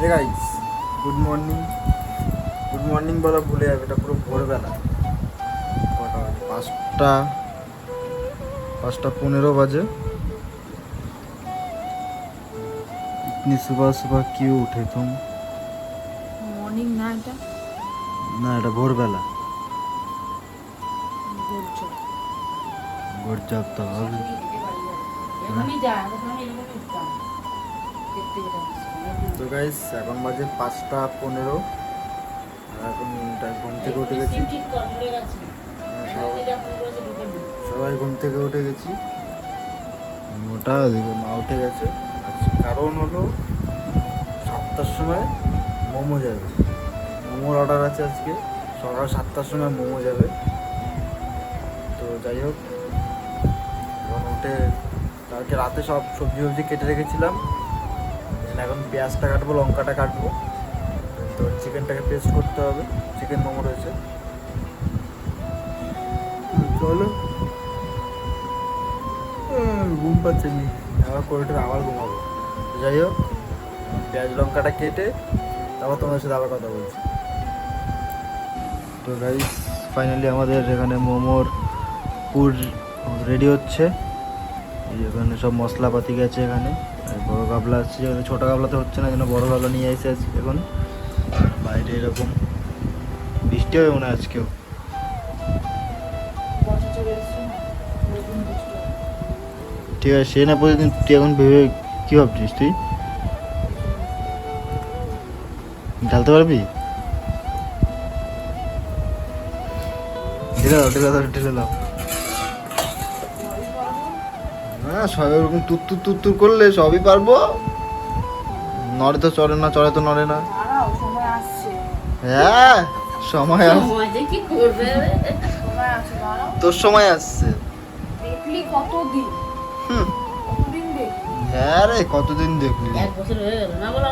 Hey guys good morning good morning বলা ভুলে যাবে এটা পুরো ভোরবেলা। পাঁচটা পাঁচটা পনেরো বাজে। ইতনি সুবহ সুবহ কিউ উঠে তুম? মর্নিং না এটা? না এটা ভোরবেলা। গুড জব তো হবে। তো গাইস এখন বাজে পাঁচটা পনেরো। এখন ঘুম থেকে উঠে গেছি। গেছি। সবাই- ঘুম থেকে উঠে গেছি। দিকে মা উঠে গেছে। কারণ হলো সাতটার সময় মোমো যাবে। মোমোর অর্ডার আছে আজকে। সকাল সাতটার সময় মোমো যাবে। তো যাই হোক এখন উঠে কালকে রাতে সব সবজি ফবজি কেটে রেখেছিলাম। এখন পেঁয়াজটা কাটবো, লঙ্কাটা কাটবো। তো চিকেনটাকে পেস্ট করতে হবে। চিকেন মোমো রয়েছে। চলো। ঘুম পাচ্ছে নি। আবার কোরিডোরে আবার ঘুমাবো। যাই হোক, পেঁয়াজ, লঙ্কাটা কেটে তারপর তোমার সাথে আবার কথা বলছি। তো গাইস ফাইনালি আমাদের এখানে মোমোর পুর রেডি হচ্ছে। এখানে সব মশলাপাতি গেছে এখানে। বড় গাবলা আসছে যেখানে ছোটো গাবলাতে হচ্ছে না, যেন বড় গাবলা নিয়ে এসে এখন। বাইরে এরকম বৃষ্টি হবে মনে আজকেও। ঠিক আছে, সে না প্রতিদিন তুই এখন ভেবে কী ভাবছিস তুই? ঢালতে পারবি? ঢেলে দাও ঢেলে দাও ঢেলে দাও। না সবাই ওরকম তুর তুর তুর তুর করলে সবই পারব। নড়ে তো চড়ে না চড়ে তো নড়ে না। দাঁড়াও সময় আসছে। হ্যাঁ সময় আস- মজা কি করবে? সময় আসছে তোর সময় আসছে। কতদিন? দেখলি? হ্যাঁ রে কতদিন দেখলি? এক বছর হয়ে গেল না বলো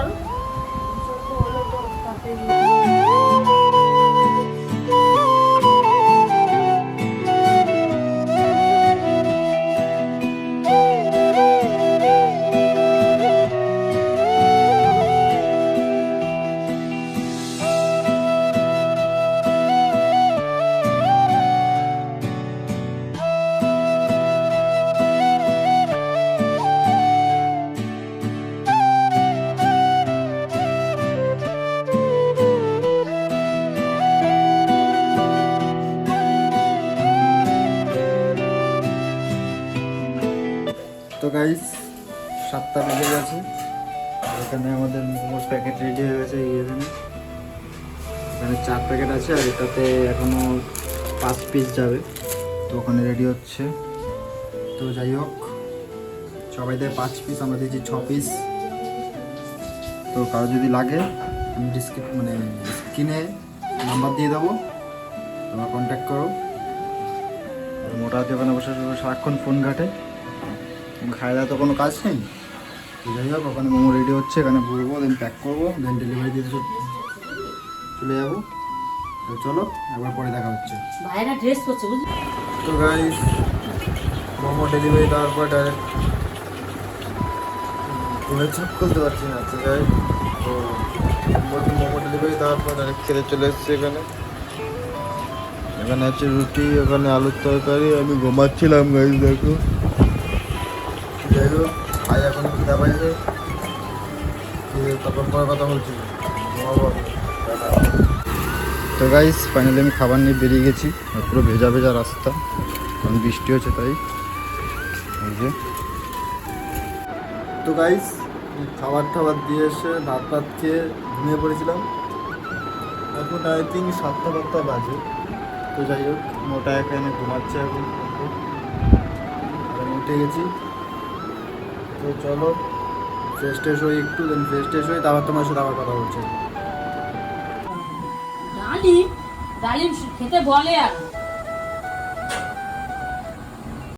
তো গাইস সাতটা বেজে গেছে। এখানে আমাদের মোমোর প্যাকেট রেডি হয়ে গেছে এখানে এখানে চার প্যাকেট আছে আর এটাতে এখনও পাঁচ পিস যাবে। তো ওখানে রেডি হচ্ছে। তো যাই হোক সবাই দেয় পাঁচ পিস আমরা দিয়েছি ছ পিস তো কারও যদি লাগে, আমি ডিসক্রিপ মানে স্ক্রিনে নাম্বার দিয়ে দেবো। তোমরা কন্ট্যাক্ট করো। মোটা হাতে ওখানে বসে সারাক্ষণ ফোন ঘাটে। খাওয়া দাওয়া তো কোনো কাজ নেই। যাই হোক ওখানে মোমো রেডি হচ্ছে এখানে ঘুরবো দেন প্যাক করব দেন ডেলিভারি দিতে চলে যাব। তো চলো একবার পরে দেখা হচ্ছে। ভাইরা ড্রেস করছে বুঝলি? তো গাইস মোমো ডেলিভারি দেওয়ার পর ডাইরেক্ট ঘুরে ছাপ করতে পারছি না তো যাই তো মোমো ডেলিভারি দেওয়ার পর ডাইরেক্ট খেতে চলে এসেছি এখানে। এখানে আছে রুটি ওখানে আলুর তরকারি আমি ঘুমাচ্ছিলাম গাইস দেখো। ভাই এখন খিদা পাইছে। তারপর পরে কথা বলছি। তো গাইস ফাইনালি আমি খাবার নিয়ে বেরিয়ে গেছি। পুরো ভেজা ভেজা রাস্তা। কারণ বৃষ্টি হচ্ছে তাই। এই যে। তো গাইস খাবার টাবার দিয়ে এসে ভাত ভাত খেয়ে ঘুমিয়ে পড়েছিলাম। এখন আই থিঙ্ক সাতটা সাতটা বাজে। তো যাই হোক মোটা এখানে ঘুমাচ্ছে এখন। উঠে গেছি। তো চলো ফ্রেশ ট্রেশ হই একটু দেন ফ্রেশ ট্রেশ হই তারপর তোমার সাথে আবার কথা বলছি ডালিম ডালিম খেতে বলে আর।